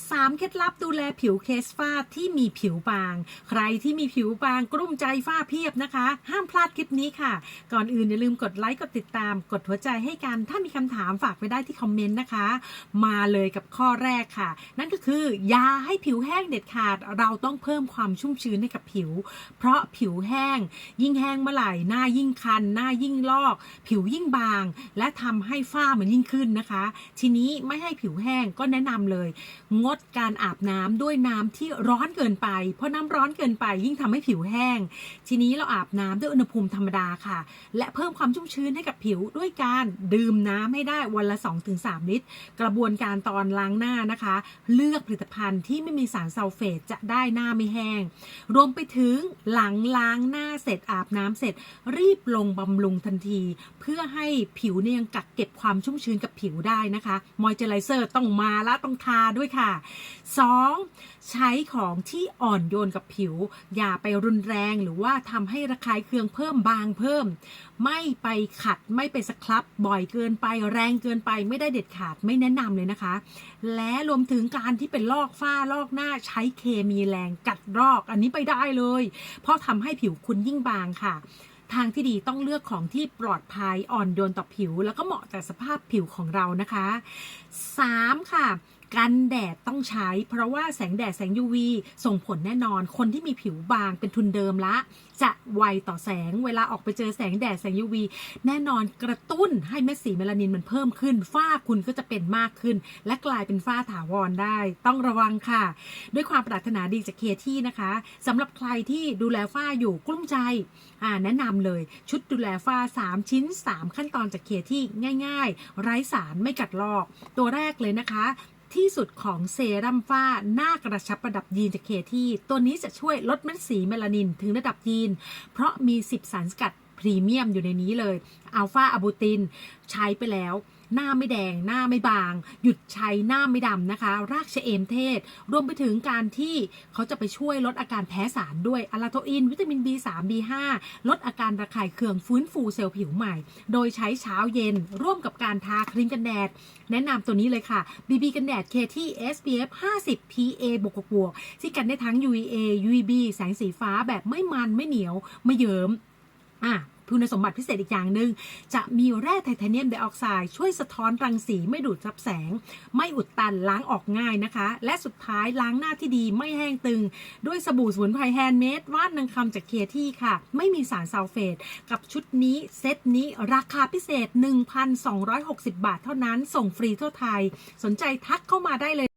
3 เคล็ดลับดูแลผิวเคสฝ้าที่มีผิวบาง ใครที่มีผิวบางกลุ้มใจฝ้าเพียบนะคะ ห้ามพลาดคลิปนี้ค่ะ ก่อนอื่นอย่าลืมกดไลค์กดติดตาม กดหัวใจให้กัน ถ้ามีคำถามฝากไว้ได้ที่คอมเมนต์นะคะ มาเลยกับข้อแรกค่ะ นั่นก็คือยาให้ผิวแห้งเด็ดขาด เราต้องเพิ่มความชุ่มชื้นให้กับผิว เพราะผิวแห้ง ยิ่งแห้งเมื่อไหร่หน้ายิ่งคัน หน้ายิ่งลอก ผิวยิ่งบาง และทำให้ฝ้ามันยิ่งขึ้นนะคะ ทีนี้ไม่ให้ผิวแห้งก็แนะนำเลยงงดการอาบน้ำด้วยน้ำที่ร้อนเกินไป เพราะน้ำร้อนเกินไป ยิ่งทำให้ผิวแห้ง ทีนี้เราอาบน้ำด้วยอุณหภูมิธรรมดาค่ะ และเพิ่มความชุ่มชื้นให้กับผิวด้วยการดื่มน้ำให้ได้วันละ 2-3 ลิตร กระบวนการตอนล้างหน้านะคะ เลือกผลิตภัณฑ์ที่ไม่มีสารซัลเฟตจะได้หน้าไม่แห้ง รวมไปถึงหลังล้างหน้าเสร็จอาบน้ำเสร็จ รีบลงบำรุงทันที เพื่อให้ผิวเนี่ยยังกักเก็บความชุ่มชื้นกับผิวได้นะคะ มอยเจอไรเซอร์ต้องมาและต้องทาด้วยค่ะ 2. ใช้ของที่อ่อนโยนกับผิว อย่าไปรุนแรงหรือว่าทำให้ระคายเคืองเพิ่มบางเพิ่ม ไม่ไปขัดไม่ไปสครับบ่อยเกินไปแรงเกินไปไม่ได้เด็ดขาดไม่แนะนำเลยนะคะ และรวมถึงการที่เป็นลอกฝ้าลอกหน้าใช้เคมีแรงกัดรอกอันนี้ไปได้เลย เพราะทำให้ผิวคุณยิ่งบางค่ะทางที่ดีต้องเลือกของที่ปลอดภัยอ่อนโยนต่อผิว แล้วก็เหมาะแต่สภาพผิวของเรานะคะ 3. ค่ะ กันแดดต้องใช้ เพราะว่าแสงแดดแสง UV ส่งผลแน่นอน คนที่มีผิวบางเป็นทุนเดิมละ จะไวต่อแสงเวลาออกไปเจอแสงแดดแสง UV แน่นอนกระตุ้นให้เม็ดสีเมลานินมันเพิ่มขึ้น ฝ้าคุณก็จะเป็นมากขึ้น และกลายเป็นฝ้าถาวรได้ ต้องระวังค่ะ ด้วยความปรารถนาดีจากเคที่นะคะสำหรับใครที่ดูแลฝ้าอยู่กลุ้มใจแนะนำเลยชุดดูแลฝ้า 3 ชิ้น 3 ขั้นตอนจากเคที่ง่าย ๆ ไร้สารไม่กัดลอก ตัวแรกเลยนะคะ ที่สุดของเซรั่มฝ้าหน้ากระชับระดับยีนจากเคที่ตัวนี้จะช่วยลดเม็ดสีเมลานินถึงระดับยีน เพราะมี 10 สารสกัดพรีเมียมอยู่ในนี้เลยอัลฟาอะบูตินใช้ไปแล้ว หน้าไม่แดง หน้าไม่บาง หยุดใช้หน้าไม่ดำนะคะ รากชะเอมเทศ รวมไปถึงการที่เขาจะไปช่วยลดอาการแพ้สารด้วยอะลาโทอิน วิตามิน B3 B5 ลดอาการระคายเคืองฟื้นฟูเซลล์ผิวใหม่ โดยใช้เช้าเย็น ร่วมกับการทาครีมกันแดด แนะนำตัวนี้เลยค่ะ BB กันแดด KT SPF 50 PA บวกบวกที่กันได้ทั้ง UVA UVB แสงสีฟ้าแบบไม่มันไม่เหนียว ไม่เยิ้มอะ คุณสมบัติพิเศษอีกอย่างหนึ่งจะมีแร่ไทเทเนียมไดออกไซด์ช่วยสะท้อนรังสีไม่ดูดซับแสง ไม่อุดตันล้างออกง่ายนะคะ และสุดท้ายล้างหน้าที่ดีไม่แห้งตึง ด้วยสบู่สมุนไพรแฮนด์เมดว่านนางคำจากเคียที่ค่ะ ไม่มีสารซัลเฟต กับชุดนี้เซตนี้ราคาพิเศษ 1,260 บาทเท่านั้นส่งฟรีทั่วไทย สนใจทักเข้ามาได้เลย